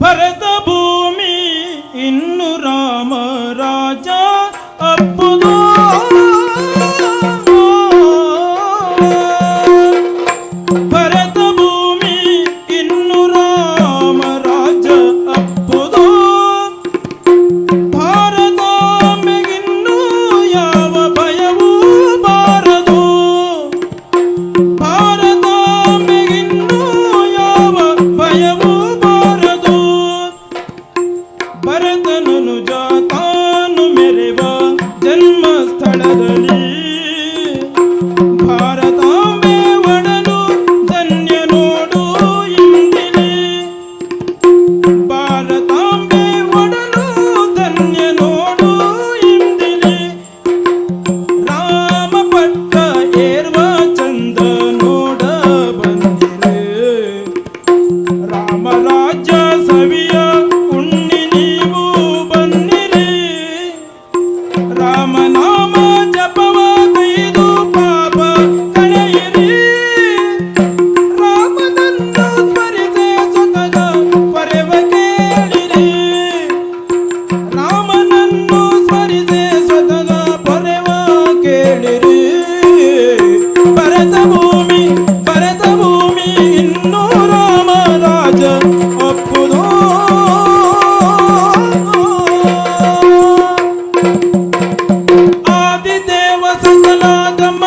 భరత భూమి ఇన్ను రామ భరతను జా ರಾಮ ನಾಮ ಜಪ మంగళాగమ్మ